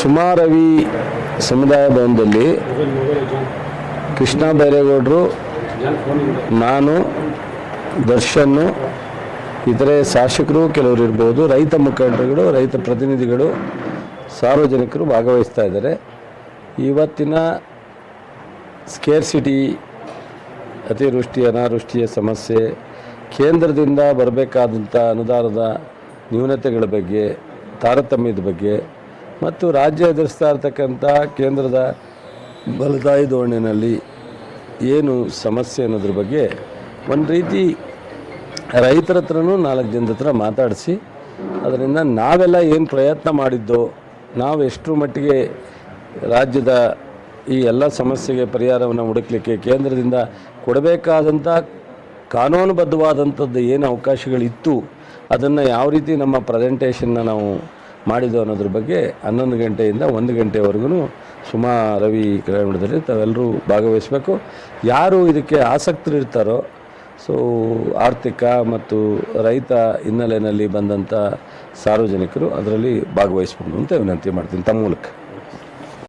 ಸುಮಾರವಿ ಸಮುದಾಯ ಭವನದಲ್ಲಿ ಕೃಷ್ಣ ಬೈರೇಗೌಡರು, ನಾನು ದರ್ಶನ್ನು ಇತರೆ ಶಾಸಕರು ಕೆಲವರು ಇರ್ಬೋದು, ರೈತ ಮುಖಂಡರುಗಳು, ರೈತ ಪ್ರತಿನಿಧಿಗಳು, ಸಾರ್ವಜನಿಕರು ಭಾಗವಹಿಸ್ತಾ ಇದ್ದಾರೆ. ಇವತ್ತಿನ ಸ್ಕೇರ್ಸಿಟಿ ಅತಿವೃಷ್ಟಿ, ಅನಾವೃಷ್ಟಿಯ ಸಮಸ್ಯೆ, ಕೇಂದ್ರದಿಂದ ಬರಬೇಕಾದಂಥ ಅನುದಾನದ ನ್ಯೂನತೆಗಳ ಬಗ್ಗೆ, ತಾರತಮ್ಯದ ಬಗ್ಗೆ ಮತ್ತು ರಾಜ್ಯ ಎದುರಿಸ್ತಾ ಇರ್ತಕ್ಕಂಥ ಕೇಂದ್ರದ ಬಲದಾಯಿ ಧೋರಣೆಯಲ್ಲಿ ಏನು ಸಮಸ್ಯೆ ಅನ್ನೋದ್ರ ಬಗ್ಗೆ ಒಂದು ರೀತಿ ರೈತರ ಹತ್ರನೂ ನಾಲ್ಕು ಜನದ ಹತ್ರ ಮಾತಾಡಿಸಿ, ಅದರಿಂದ ನಾವೆಲ್ಲ ಏನು ಪ್ರಯತ್ನ ಮಾಡಿದ್ದೋ, ನಾವು ಎಷ್ಟರ ಮಟ್ಟಿಗೆ ರಾಜ್ಯದ ಈ ಎಲ್ಲ ಸಮಸ್ಯೆಗೆ ಪರಿಹಾರವನ್ನು ಹುಡುಕ್ಲಿಕ್ಕೆ ಕೇಂದ್ರದಿಂದ ಕೊಡಬೇಕಾದಂಥ ಕಾನೂನುಬದ್ಧವಾದಂಥದ್ದು ಏನು ಅವಕಾಶಗಳಿತ್ತು, ಅದನ್ನು ಯಾವ ರೀತಿ ನಮ್ಮ ಪ್ರೆಸೆಂಟೇಷನ್ನ ನಾವು ಮಾಡಿದ್ದು ಅನ್ನೋದ್ರ ಬಗ್ಗೆ ಹನ್ನೊಂದು ಗಂಟೆಯಿಂದ ಒಂದು ಗಂಟೆವರೆಗೂ ಸುಮಾ ರವಿ ಕ್ರೀಡಾಂಗಣದಲ್ಲಿ ತಾವೆಲ್ಲರೂ ಭಾಗವಹಿಸಬೇಕು. ಯಾರು ಇದಕ್ಕೆ ಆಸಕ್ತರಿರ್ತಾರೋ, ಸೊ ಆರ್ಥಿಕ ಮತ್ತು ರೈತ ಹಿನ್ನೆಲೆಯಲ್ಲಿ ಬಂದಂಥ ಸಾರ್ವಜನಿಕರು ಅದರಲ್ಲಿ ಭಾಗವಹಿಸ್ಬೋದು ಅಂತ ವಿನಂತಿ ಮಾಡ್ತೀನಿ ತಮ್ಮ ಮೂಲಕ.